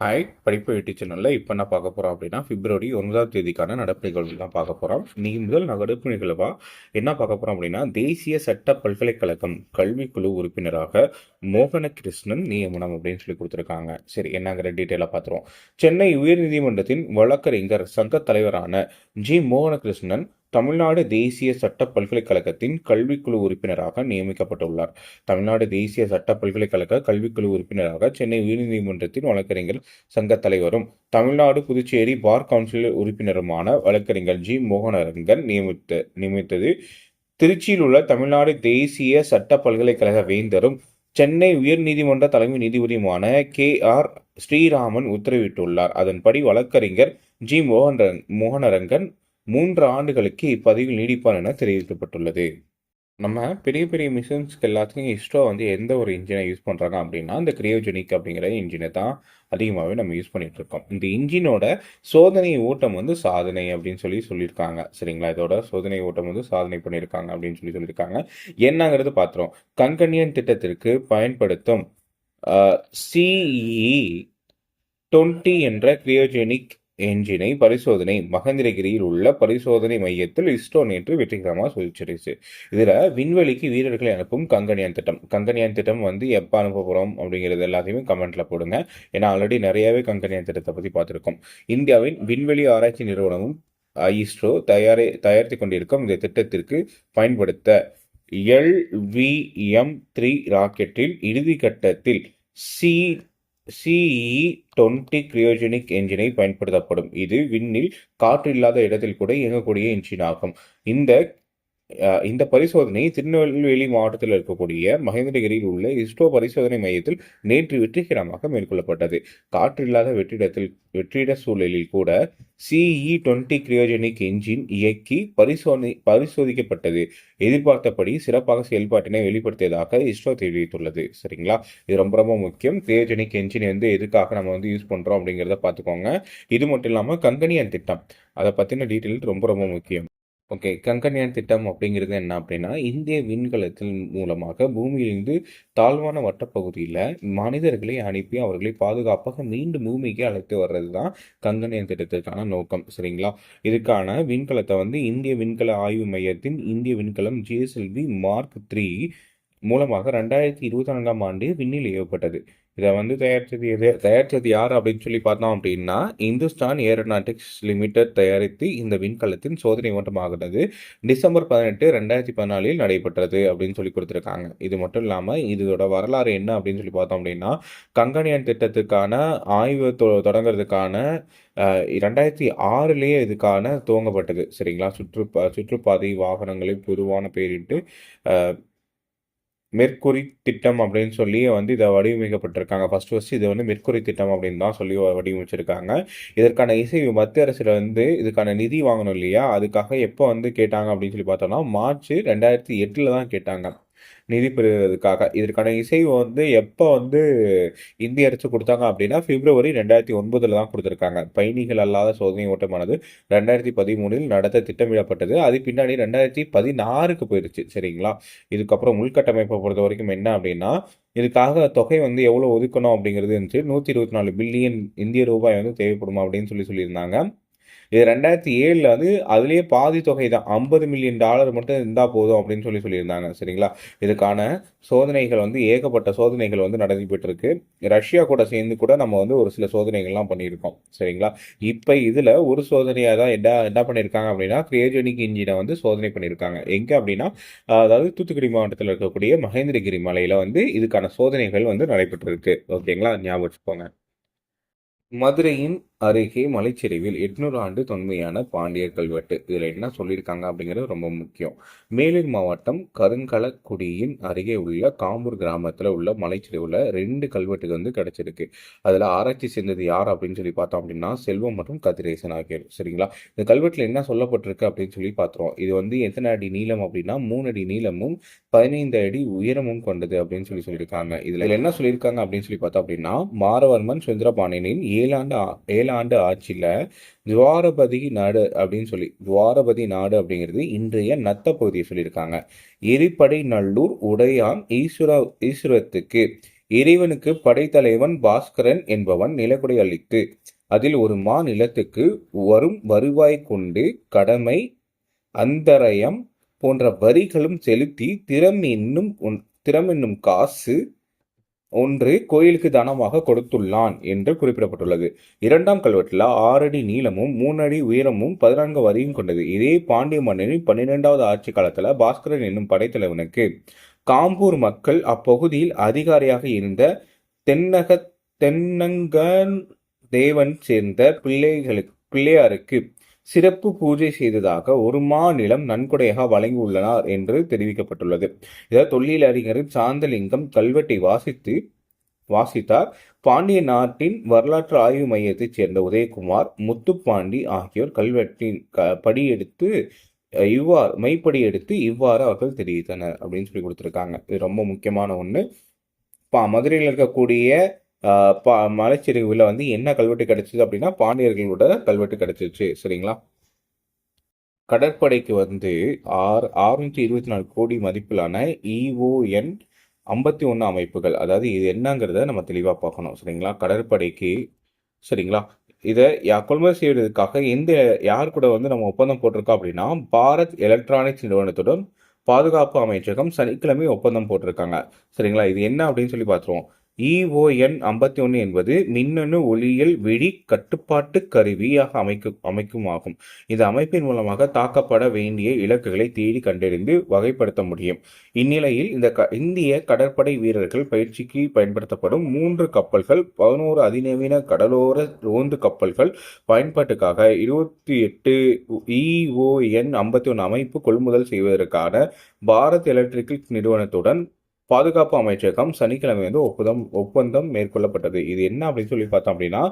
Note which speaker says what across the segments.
Speaker 1: Hi படிப்பு எட்டு சேனலில் இப்போ என்ன பார்க்க போகிறோம் அப்படின்னா பிப்ரவரி ஒன்பதாம் தேதிக்கான நடப்பு நிகழ்வு தான் பார்க்க போகிறோம் நீ முதல் நடப்பு நிகழ்வாக என்ன பார்க்க போகிறோம் அப்படின்னா தேசிய சட்ட பல்கலைக்கழகம் கல்விக்குழு உறுப்பினராக மோகன கிருஷ்ணன் நியமனம் அப்படின்னு சொல்லி கொடுத்துருக்காங்க. சரி என்னங்கிற டீட்டெயிலாக பார்த்துருவோம். சென்னை உயர்நீதிமன்றத்தின் வழக்கறிஞர் சங்க தலைவரான ஜி மோகனகிருஷ்ணன் தமிழ்நாடு தேசிய சட்ட பல்கலைக்கழகத்தின் கல்விக்குழு உறுப்பினராக நியமிக்கப்பட்டுள்ளார். தமிழ்நாடு தேசிய சட்ட பல்கலைக்கழக கல்விக்குழு உறுப்பினராக சென்னை உயர்நீதிமன்றத்தின் வழக்கறிஞர் சங்க தலைவரும் தமிழ்நாடு புதுச்சேரி பார் கவுன்சில் உறுப்பினருமான வழக்கறிஞர் ஜி. மோகனரங்கன் நியமித்த நியமித்தது. திருச்சியில் உள்ள தமிழ்நாடு தேசிய சட்ட பல்கலைக்கழக வேந்தரும் சென்னை உயர்நீதிமன்ற தலைமை நீதிபதியுமான கே. ஆர். ஸ்ரீராமன் உத்தரவிட்டுள்ளார். அதன்படி வழக்கறிஞர் ஜி. மோகன் மோகனரங்கன் மூன்று ஆண்டுகளுக்கு இப்பதவியில் நீடிப்பார் என தெரிவிக்கப்பட்டுள்ளது. நம்ம பெரிய பெரிய மிஷின்ஸ்க்கு எல்லாத்துக்கும் இஸ்ரோ வந்து எந்த ஒரு இன்ஜினை யூஸ் பண்ணுறாங்க அப்படின்னா இந்த கிரியோஜெனிக் அப்படிங்கிற இன்ஜினை தான் அதிகமாகவே நம்ம யூஸ் பண்ணிகிட்டு இருக்கோம். இந்த இன்ஜினோட சோதனை ஓட்டம் வந்து சாதனை அப்படின்னு சொல்லி சொல்லியிருக்காங்க. சரிங்களா? இதோட சோதனை ஓட்டம் வந்து சாதனை பண்ணியிருக்காங்க அப்படின்னு சொல்லி சொல்லியிருக்காங்க. என்னங்கிறது பார்த்துரும் கங்கனியன் திட்டத்திற்கு பயன்படுத்தும் சிஇ டுவெண்ட்டி என்ற கிரியோஜெனிக் என்ஜினை பரிசோதனை மகந்திரகிரியில் உள்ள பரிசோதனை மையத்தில் இஸ்ரோ நேற்று வெற்றிகரமாக சோதிச்சிருச்சு இதில் விண்வெளிக்கு வீரர்களை அனுப்பும் கங்கனியான் திட்டம். கங்கனியான் திட்டம் வந்து எப்போ அனுப்ப போகிறோம் அப்படிங்கிறது எல்லாத்தையுமே கமெண்ட்ல போடுங்க. ஏன்னா ஆல்ரெடி நிறையவே கங்கனியான் திட்டத்தை பற்றி பார்த்துருக்கோம். இந்தியாவின் விண்வெளி ஆராய்ச்சி நிறுவனமும் இஸ்ரோ தயாரி தயாரித்து கொண்டிருக்கும் இந்த திட்டத்திற்கு பயன்படுத்த எல்விஎம் த்ரீ ராக்கெட்டில் இறுதி கட்டத்தில் சி சிஇ டொண்ட்டி கிரியோஜெனிக் என்ஜினை பயன்படுத்தப்படும். இது விண்ணில் காற்று இல்லாத இடத்தில் கூட இயங்கக்கூடிய என்ஜின் ஆகும். இந்த இந்த பரிசோதனை திருநெல்வேலி மாவட்டத்தில் இருக்கக்கூடிய மகேந்திரகிரியில் உள்ள இஸ்ரோ பரிசோதனை மையத்தில் நேற்று வெற்றிகரமாக மேற்கொள்ளப்பட்டது. காற்றில்லாத வெற்றிடத்தில் வெற்றிட சூழலில் கூட சிஇ டுவெண்ட்டி கிரியோஜெனிக் என்ஜின் இயக்கி பரிசோதனை பரிசோதிக்கப்பட்டது. எதிர்பார்த்தபடி சிறப்பாக செயல்பாட்டினை வெளிப்படுத்தியதாக இஸ்ரோ தெரிவித்துள்ளது. சரிங்களா? இது ரொம்ப ரொம்ப முக்கியம். கிரியோஜெனிக் என்ஜின் வந்து எதுக்காக நம்ம வந்து யூஸ் பண்ணுறோம் அப்படிங்கிறத பார்த்துக்கோங்க. இது மட்டும் இல்லாமல் கங்கனியன் திட்டம். அதை பற்றின டீட்டெயில் ரொம்ப ரொம்ப முக்கியம். ஓகே கங்கன்யான் திட்டம் அப்படிங்கிறது என்ன அப்படின்னா இந்திய விண்கலத்தின் மூலமாக பூமியிலிருந்து தாழ்வான வட்டப்பகுதியில் மனிதர்களை அனுப்பி அவர்களை பாதுகாப்பாக மீண்டும் பூமிக்கு அழைத்து வர்றது தான் கங்கன்யான் திட்டத்திற்கான நோக்கம் சரிங்களா? இதுக்கான விண்கலத்தை வந்து இந்திய விண்கல ஆய்வு மையத்தின் இந்திய விண்கலம் ஜிஎஸ்எல்வி மார்க் த்ரீ மூலமாக ரெண்டாயிரத்தி இருபத்தி நான்காம் ஆண்டு விண்ணில் ஏவப்பட்டது. இதை வந்து தயாரித்தது எது? தயாரித்தது யார் அப்படின்னு சொல்லி பார்த்தோம் அப்படின்னா இந்துஸ்தான் ஏரோநாட்டிக்ஸ் லிமிடெட் தயாரித்து இந்த விண்கலத்தின் சோதனை ஓட்டமாகிறது டிசம்பர் பதினெட்டு ரெண்டாயிரத்தி பதினாலில் நடைபெற்றது அப்படின்னு சொல்லி கொடுத்துருக்காங்க. இது மட்டும் இல்லாமல் இதோட வரலாறு என்ன அப்படின்னு சொல்லி பார்த்தோம் அப்படின்னா கங்கனியான் திட்டத்துக்கான ஆய்வு தொடங்குறதுக்கான ரெண்டாயிரத்தி ஆறுலேயே இதுக்கான துவங்கப்பட்டது. சரிங்களா? சுற்றுப்பா சுற்றுப்பாதை வாகனங்களை பொதுவான பேரிட்டு மெர்க்குரி திட்டம் அப்படின்னு சொல்லி வந்து இதை வடிவமைக்கப்பட்டிருக்காங்க. ஃபர்ஸ்ட் ஃபர்ஸ்ட் இது வந்து மெர்க்குரி திட்டம் அப்படின்னு தான் சொல்லி வடிவமைச்சிருக்காங்க. இதற்கான இசை மத்திய அரசில் வந்து இதுக்கான நிதி வாங்கணும் இல்லையா? அதுக்காக எப்போ வந்து கேட்டாங்க அப்படின்னு சொல்லி பார்த்தோம்னா மார்ச் ரெண்டாயிரத்தி எட்டில் தான் கேட்டாங்க. நிதி பெறுவதற்காக இதற்கான இசை வந்து எப்போ வந்து இந்திய அரசு கொடுத்தாங்க அப்படின்னா பிப்ரவரி ரெண்டாயிரத்தி ஒன்பதில் தான் கொடுத்துருக்காங்க. பயணிகள் அல்லாத சோதனை ஓட்டமானது ரெண்டாயிரத்தி பதிமூணில் நடத்த திட்டமிடப்பட்டது. அது பின்னாடி ரெண்டாயிரத்தி பதினாறுக்கு போயிடுச்சு சரிங்களா? இதுக்கப்புறம் உள்கட்டமைப்பை பொறுத்த வரைக்கும் என்ன அப்படின்னா இதுக்காக தொகை வந்து எவ்வளோ ஒதுக்கணும் அப்படிங்கிறது இருந்துச்சு. நூற்றி இருபத்தி நாலு பில்லியன் இந்திய ரூபாய் வந்து தேவைப்படுமா அப்படின்னு சொல்லி சொல்லியிருந்தாங்க. இது ரெண்டாயிரத்தி ஏழில் வந்து அதுலேயே பாதி தொகை தான். ஐம்பது மில்லியன் டாலர் மட்டும் இருந்தால் போதும் அப்படின்னு சொல்லி சொல்லியிருந்தாங்க. சரிங்களா? இதுக்கான சோதனைகள் வந்து ஏகப்பட்ட சோதனைகள் வந்து நடைபெற்று இருக்கு ரஷ்யா கூட சேர்ந்து கூட நம்ம வந்து ஒரு சில சோதனைகள்லாம் பண்ணியிருக்கோம். சரிங்களா? இப்போ இதில் ஒரு சோதனையாக தான் என்ன என்ன பண்ணியிருக்காங்க அப்படின்னா கிரியேஜனிக் இன்ஜினை வந்து சோதனை பண்ணியிருக்காங்க. எங்கே அப்படின்னா அதாவது தூத்துக்குடி மாவட்டத்தில் இருக்கக்கூடிய மகேந்திரகிரி மலையில் வந்து இதுக்கான சோதனைகள் வந்து நடைபெற்றிருக்கு. ஓகேங்களா? ஞாபகம் வச்சுக்கோங்க. மதுரையின் அருகே மலைச்சரிவில் எட்நூறு ஆண்டு தொன்மையான பாண்டியர் கல்வெட்டு. இதில் என்ன சொல்லியிருக்காங்க அப்படிங்கிறது ரொம்ப முக்கியம். மேலூர் மாவட்டம் கருங்கலக்குடியின் அருகே உள்ள காம்பூர் கிராமத்தில் உள்ள மலைச்சரிவில் ரெண்டு கல்வெட்டு வந்து கிடைச்சிருக்கு. அதில் ஆராய்ச்சி செஞ்சது யார் அப்படின்னு சொல்லி பார்த்தோம் அப்படின்னா செல்வம் மற்றும் கதிரேசன் ஆகியோர். சரிங்களா? இந்த கல்வெட்டில் என்ன சொல்லப்பட்டிருக்கு அப்படின்னு சொல்லி பார்த்துருவோம். இது வந்து எத்தனை அடி நீளம் அப்படின்னா மூணு அடி நீளமும் பதினைந்து அடி உயரமும் கொண்டது அப்படின்னு சொல்லி சொல்லியிருக்காங்க. இதில் என்ன சொல்லியிருக்காங்க அப்படின்னு சொல்லி பார்த்தோம் அப்படின்னா மாரவர்மன் சுந்தரபாண்டியனின் ஏழாண்டு ஏழு ஆண்டு ஆட்சியில் துவாரபதி நாடு அப்படின்னு சொல்லி துவாரபதி நாடு அப்படிங்கிறது இன்றைய நத்த பகுதியை சொல்லியிருக்காங்க. எரிப்படை நல்லூர் உடையான் ஈஸ்வர ஈஸ்வரத்துக்கு இறைவனுக்கு படைத்தலைவன் பாஸ்கரன் என்பவன் நிலக்குடை அளித்து அதில் ஒரு மா நிலத்துக்கு வரும் வருவாய் கொண்டு கடமை அந்தரயம் போன்ற வரிகளும் செலுத்தி திறம் என்னும் திறம் என்னும் காசு ஒன்று கோயிலுக்கு தானமாக கொடுத்துள்ளான் என்று குறிப்பிடப்பட்டுள்ளது. இரண்டாம் கல்வெட்டில் ஆறடி நீளமும் மூணு அடி உயரமும் பதினான்கு வரியும் கொண்டது. இதே பாண்டிய மன்னனின் பன்னிரெண்டாவது ஆட்சி காலத்தில் பாஸ்கரன் என்னும் படைத்தலைவனுக்கு காம்பூர் மக்கள் அப்பகுதியில் அதிகாரியாக இருந்த தென்னக தென்னங்கன் தேவன் சேர்ந்த பிள்ளைகளுக்கு பிள்ளையாருக்கு சிறப்பு பூஜை செய்ததாக ஒரு மாநிலம் நன்கொடையாக வழங்கியுள்ளனர் என்று தெரிவிக்கப்பட்டுள்ளது. இதை தொல்லியல் அறிஞர் சாந்தலிங்கம் கல்வெட்டை வாசித்து வாசித்தார். பாண்டிய நாட்டின் வரலாற்று ஆய்வு மையத்தைச் சேர்ந்த உதயகுமார் முத்துப்பாண்டி ஆகியோர் கல்வெட்டின் க படியெடுத்து இவ்வாறு மைப்படி எடுத்து இவ்வாறு அவர்கள் தெரிவித்தனர் அப்படின்னு சொல்லி கொடுத்துருக்காங்க. இது ரொம்ப முக்கியமான ஒன்று பா மதுரையில் இருக்கக்கூடிய மலைச்சரிவில் வந்து என்ன கல்வெட்டு கிடைச்சிது அப்படின்னா பாண்டியர்களோட கல்வெட்டு கிடைச்சிச்சு சரிங்களா? கடற்படைக்கு வந்து ஆறு ஆறுநூற்றி இருபத்தி நாலு கோடி மதிப்பிலான இஓஎன் ஐம்பத்தி ஒன்று அமைப்புகள். அதாவது இது என்னங்கிறத நம்ம தெளிவாக பார்க்கணும். சரிங்களா? கடற்படைக்கு சரிங்களா? இதை கொள்முதல் செய்வதற்காக எந்த யார் கூட வந்து நம்ம ஒப்பந்தம் போட்டிருக்கோம் அப்படின்னா பாரத் எலக்ட்ரானிக்ஸ் நிறுவனத்துடன் பாதுகாப்பு அமைச்சகம் சனிக்கிழமை ஒப்பந்தம் போட்டிருக்காங்க. சரிங்களா? இது என்ன அப்படின்னு சொல்லி பார்த்துருவோம். இஓஎன் ஐம்பத்தி ஒன்று என்பது மின்னணு ஒளியியல் வெடி கட்டுப்பாட்டு கருவியாக அமைக்கும் அமைக்கும் ஆகும் இந்த அமைப்பின் மூலமாக தாக்கப்பட வேண்டிய இலக்குகளை தேடி கண்டறிந்து வகைப்படுத்த முடியும். இந்நிலையில் இந்த க இந்திய கடற்படை வீரர்கள் பயிற்சிக்கு பயன்படுத்தப்படும் மூன்று கப்பல்கள் பதினோரு அதிநவீன கடலோர ரோந்து கப்பல்கள் பயன்பாட்டுக்காக இருபத்தி எட்டு இஓஎன் ஐம்பத்தி ஒன்று அமைப்பு கொள்முதல் செய்வதற்கான பாரத் எலக்ட்ரிக்கல் நிறுவனத்துடன் பாதுகாப்பு அமைச்சகம் சனிக்கிழமை வந்து ஒப்பந்தம் ஒப்பந்தம் மேற்கொள்ளப்பட்டது. இது என்ன அப்படின்னு சொல்லி பார்த்தோம் அப்படின்னா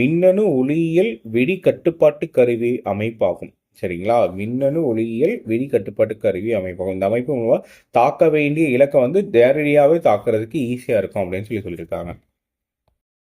Speaker 1: மின்னணு ஒளியியல் வெடி கட்டுப்பாட்டு கருவி அமைப்பாகும். சரிங்களா? மின்னணு ஒளியியல் வெடி கட்டுப்பாட்டு கருவி அமைப்பாகும். இந்த அமைப்பு மூலமாக தாக்க வேண்டிய இலக்கை வந்து நேரடியாகவே தாக்குறதுக்கு ஈஸியாக இருக்கும் அப்படின்னு சொல்லி சொல்லியிருக்காங்க.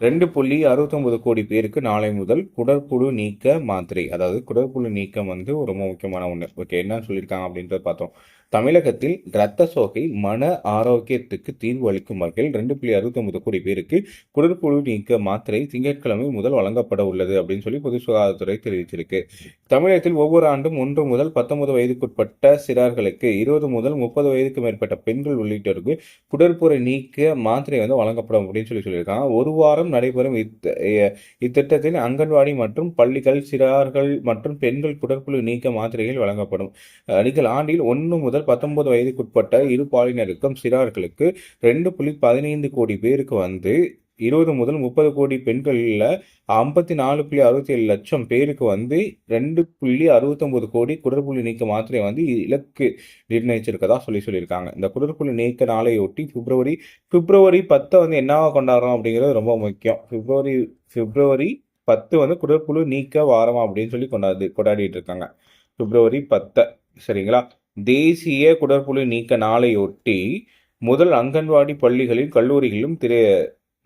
Speaker 1: ரெண்டு புள்ளி அறுபத்தொன்பது கோடி பேருக்கு நாளை முதல் குடற்புழு நீக்க மாத்திரை அதாவது குடற்புழு நீக்கம் வந்து ரொம்ப முக்கியமான ஒன்று ஓகே என்ன சொல்லியிருக்காங்க அப்படின்றத பார்த்தோம். தமிழகத்தில் இரத்த சோகை மன ஆரோக்கியத்துக்கு தீர்வு அளிக்கும் வகையில் ரெண்டு புள்ளி அறுபத்தொன்பது கோடி பேருக்கு குடற்புழு நீக்க மாத்திரை திங்கட்கிழமை முதல் வழங்கப்பட உள்ளது அப்படின்னு சொல்லி பொது சுகாதாரத்துறை தெரிவிச்சிருக்கு. தமிழகத்தில் ஒவ்வொரு ஆண்டும் ஒன்று முதல் பத்தொன்பது வயதுக்குட்பட்ட சிறார்களுக்கு இருபது முதல் முப்பது வயதுக்கு மேற்பட்ட பெண்கள் உள்ளிட்டோருக்கு குடற்புரை நீக்க மாத்திரை வந்து வழங்கப்படும் அப்படின்னு சொல்லி சொல்லியிருக்காங்க. ஒரு வாரம் நடைபெறும் இத்த இத்திட்டத்தில் அங்கன்வாடி மற்றும் பள்ளிகள் சிறார்கள் மற்றும் பெண்கள் குடற்புழு நீக்க மாத்திரைகள் வழங்கப்படும். நீங்கள் ஆண்டில் ஒன்று முதல் பத்தொன்பது வயதுக்குட்பட்ட இரு பாலினருக்கும் சிறார்களுக்கு ரெண்டு புள்ளி பதினைந்து கோடி பேருக்கு வந்து இருபது முதல் முப்பது கோடி பெண்களில் ஐம்பத்தி நாலு புள்ளி அறுபத்தி ஏழு லட்சம் பேருக்கு வந்து ரெண்டு புள்ளி அறுபத்தொன்பது கோடி குடற்புழு நீக்க மாத்திரை வந்து இலக்கு நிர்ணயிச்சிருக்கதா சொல்லி சொல்லியிருக்காங்க. இந்த குடற்புழு நீக்க நாளையொட்டி பிப்ரவரி பிப்ரவரி பத்தை வந்து என்னவா கொண்டாடுறோம் அப்படிங்கிறது ரொம்ப முக்கியம். பிப்ரவரி பிப்ரவரி பத்து வந்து குடற்புழு நீக்க வாரம் அப்படின்னு சொல்லி கொண்டாடு கொண்டாடிட்டு இருக்காங்க. பிப்ரவரி பத்தை சரிங்களா? தேசிய குடற்புழு நீக்க நாளையொட்டி முதல் அங்கன்வாடி பள்ளிகளில் கல்லூரிகளிலும் திரு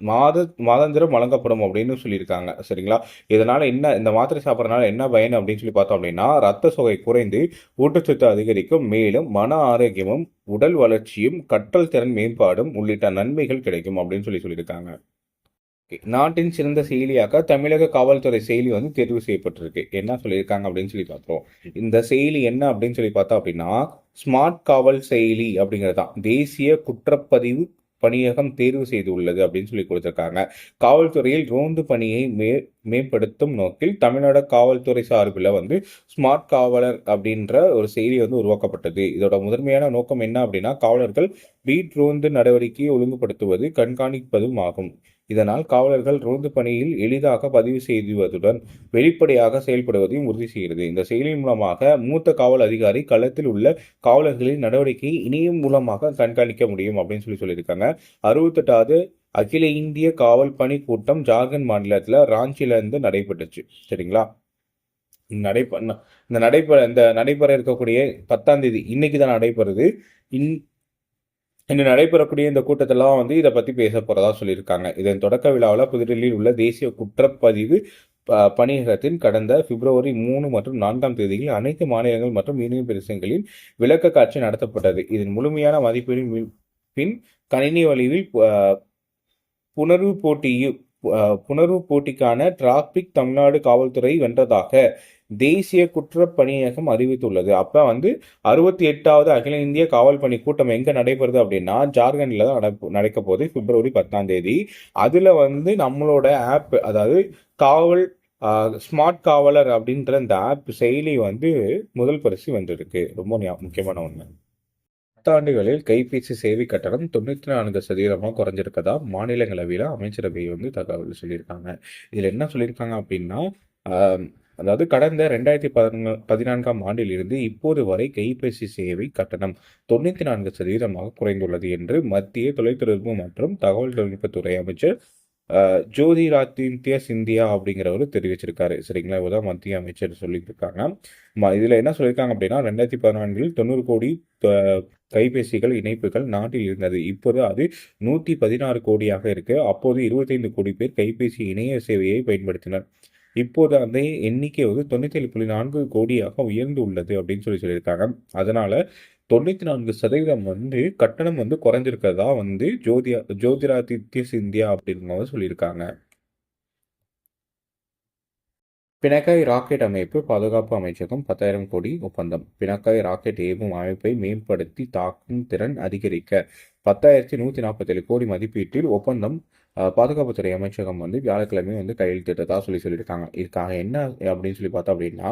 Speaker 1: மாத மாதாந்திரம் வழங்கப்படும் அப்படின்னு சொல்லியிருக்காங்க. சரிங்களா? இதனால் என்ன இந்த மாத்திரை சாப்பிட்றதுனால என்ன பயன் அப்படின்னு சொல்லி பார்த்தோம் அப்படின்னா ரத்த சுகை குறைந்து ஊட்டச்சத்து அதிகரிக்கும். மேலும் மன ஆரோக்கியமும் உடல் வளர்ச்சியும் கற்றல் திறன் மேம்பாடும் உள்ளிட்ட நன்மைகள் கிடைக்கும் அப்படின்னு சொல்லி சொல்லியிருக்காங்க. நாட்டின் சிறந்த செயலியாக தமிழக காவல்துறை செயலி வந்து தேர்வு செய்யப்பட்டிருக்கு. என்ன சொல்லியிருக்காங்க அப்படின்னு சொல்லி பார்த்தோம் இந்த செயலி என்ன அப்படின்னு சொல்லி பார்த்தோம் அப்படின்னா ஸ்மார்ட் காவல் செயலி அப்படிங்கிறது தான். தேசிய குற்றப்பதிவு பணியகம் தேர்வு செய்துள்ளது அப்படின்னு சொல்லி கொடுத்திருக்காங்க. காவல்துறையில் ரோந்து பணியை மே மேம்படுத்தும் நோக்கில் தமிழ்நாடு காவல்துறை சார்பில் வந்து ஸ்மார்ட் காவலர் அப்படின்ற ஒரு செயலி வந்து உருவாக்கப்பட்டது. இதோட முதன்மையான நோக்கம் என்ன அப்படின்னா காவலர்கள் பீட் ரோந்து நடவடிக்கையை ஒழுங்குபடுத்துவது கண்காணிப்பதும் ஆகும். இதனால் காவலர்கள் ரோந்து பணியில் எளிதாக பதிவு செய்துவதுடன் வெளிப்படையாக செயல்படுவதையும் உறுதி செய்கிறது. இந்த செயலின் மூலமாக மூத்த காவல் அதிகாரி களத்தில் உள்ள காவலர்களின் நடவடிக்கையை இணையம் மூலமாக கண்காணிக்க முடியும் அப்படின்னு சொல்லி சொல்லியிருக்காங்க. அறுபத்தெட்டாவது அகில இந்திய காவல் பணி கூட்டம் ஜார்க்கண்ட் மாநிலத்தில் ராஞ்சிலிருந்து நடைபெற்றுச்சு. சரிங்களா? நடைபெ இந்த நடைபெற இந்த நடைபெற இருக்கக்கூடிய பத்தாம் தேதி இன்னைக்கு தான் நடைபெறுது. இன் இன்று நடைபெறக்கூடிய இந்த கூட்டத்தெல்லாம் வந்து இதை பற்றி பேச போகிறதா சொல்லியிருக்காங்க. இதன் தொடக்க விழாவில் புதுடெல்லியில் உள்ள தேசிய குற்றப்பதிவு பணியகத்தின் கடந்த பிப்ரவரி மூணு மற்றும் நான்காம் தேதியில் அனைத்து மாநிலங்கள் மற்றும் யூனியன் பிரதேசங்களில் விளக்க காட்சி நடத்தப்பட்டது. இதன் முழுமையான மதிப்பீடின் பின் கணினி வழிவில் புனர்வு போட்டியு புணர்வு போட்டிக்கான டிராபிக் தமிழ்நாடு காவல்துறை வென்றதாக தேசிய குற்றப்பணியகம் அறிவித்துள்ளது. அப்போ வந்து அறுபத்தி எட்டாவது அகில இந்திய காவல் பணி கூட்டம் எங்கே நடைபெறுது அப்படின்னா ஜார்க்கண்டில் தான் நடக்க போகுது பிப்ரவரி பத்தாம் தேதி. அதில் வந்து நம்மளோட ஆப் அதாவது காவல் ஸ்மார்ட் காவலர் அப்படின்ற இந்த ஆப் செயலி வந்து முதல் பரிசு வந்திருக்கு ரொம்ப முக்கியமான ஒன்று பத்தாண்டுகளில் கைபேசி சேவை கட்டணம் தொண்ணூற்றி நான்கு சதவீதமாக குறைஞ்சிருக்கதா? மாநிலங்களவையில் அமைச்சரவை வந்து தகவல் சொல்லியிருக்காங்க. இதில் என்ன சொல்லியிருக்காங்க அப்படின்னா அதாவது கடந்த ரெண்டாயிரத்தி பதினா பதினான்காம் ஆண்டிலிருந்து இப்போது வரை கைபேசி சேவை கட்டணம் தொண்ணூற்றி நான்கு சதவீதமாக குறைந்துள்ளது என்று மத்திய தொலைத்தொடர்பு மற்றும் தகவல் தொழில்நுட்பத்துறை அமைச்சர் ஜோதிராதித்ய சிந்தியா அப்படிங்கிறவர் தெரிவிச்சிருக்காரு. சரிங்களா? இவதான் மத்திய அமைச்சர் சொல்லியிருக்காங்க. இதில் என்ன சொல்லியிருக்காங்க அப்படின்னா ரெண்டாயிரத்தி பதினான்கில் தொண்ணூறு கோடி கைபேசிகள் இணைப்புகள் நாட்டில் இருந்தது. இப்போது அது நூற்றி பதினாறு கோடியாக இருக்குது அப்போது இருபத்தைந்து கோடி பேர் கைபேசி இணைய சேவையை பயன்படுத்தினர். இப்போது அந்த எண்ணிக்கை வந்து தொண்ணூத்தி ஏழு புள்ளி நான்கு கோடியாக உயர்ந்து உள்ளது அப்படின்னு சொல்லி சொல்லியிருக்காங்க. அதனால தொண்ணூத்தி நான்கு சதவீதம் வந்து கட்டணம் வந்து குறைஞ்சிருக்கிறதா வந்து ஜோதியா ஜோதிராதித்ய சிந்தியா அப்படிங்கிறவங்க சொல்லியிருக்காங்க. பினக்காய் ராக்கெட் அமைப்பு பாதுகாப்பு அமைச்சகம் பத்தாயிரம் கோடி ஒப்பந்தம். பினக்காய் ராக்கெட் ஏவும் அமைப்பை மேம்படுத்தி தாக்கும் திறன் அதிகரிக்க பத்தாயிரத்தி நூற்றி நாற்பத்தேழு கோடி மதிப்பீட்டில் ஒப்பந்தம் பாதுகாப்புத்துறை அமைச்சகம் வந்து வியாழக்கிழமை வந்து கையெழுத்திட்டதா சொல்லி சொல்லியிருக்காங்க. இதுக்காக என்ன அப்படின்னு சொல்லி பார்த்தோம் அப்படின்னா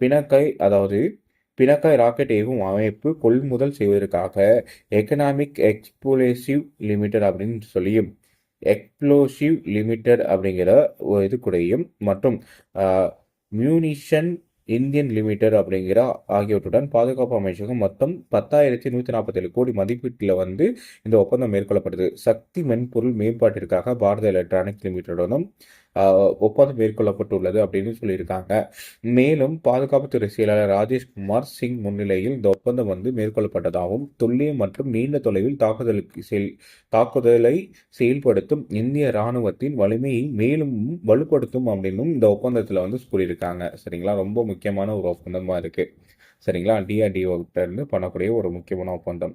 Speaker 1: பிணக்கை அதாவது பிணக்காய் ராக்கெட் ஏவும் அமைப்பு கொள்முதல் செய்வதற்காக எக்கனாமிக் எக்ஸ்ப்ளோசிவ் லிமிடெட் அப்படின்னு சொல்லியும் எக்ஸ்ப்ளோசிவ் லிமிடெட் அப்படிங்கிற இது கூடையும் மற்றும் மியூனிஷன் இந்தியன் லிமிடெட் அப்படிங்கிற ஆகியவற்றுடன் பாதுகாப்பு அமைச்சகம் மொத்தம் பத்தாயிரத்தி நூற்றி நாற்பத்தேழு கோடி மதிப்பீட்டில் வந்து இந்த ஒப்பந்தம் மேற்கொள்ளப்பட்டது. சக்தி மென்பொருள் மேம்பாட்டிற்காக பாரத எலக்ட்ரானிக்ஸ் லிமிடெடுடன் ஒப்பந்தம் மேற்கொள்ளப்பட்டுள்ளது அப்படின்னு சொல்லியிருக்காங்க. மேலும் பாதுகாப்புத்துறை செயலாளர் ராஜேஷ்குமார் சிங் முன்னிலையில் இந்த ஒப்பந்தம் வந்து மேற்கொள்ளப்பட்டதாகவும் துல்லியம் மற்றும் நீண்ட தொலைவில் தாக்குதலுக்கு செயல் தாக்குதலை செயல்படுத்தும் இந்திய ராணுவத்தின் வலிமையை மேலும் வலுப்படுத்தும் அப்படின்னும் இந்த ஒப்பந்தத்தில் வந்து கூறியிருக்காங்க சரிங்களா? ரொம்ப முக்கியமான ஒரு ஒப்பந்தமாக இருக்குது சரிங்களா? டிஆர்டிஓ இருந்து பண்ணக்கூடிய ஒரு முக்கியமான ஒப்பந்தம்.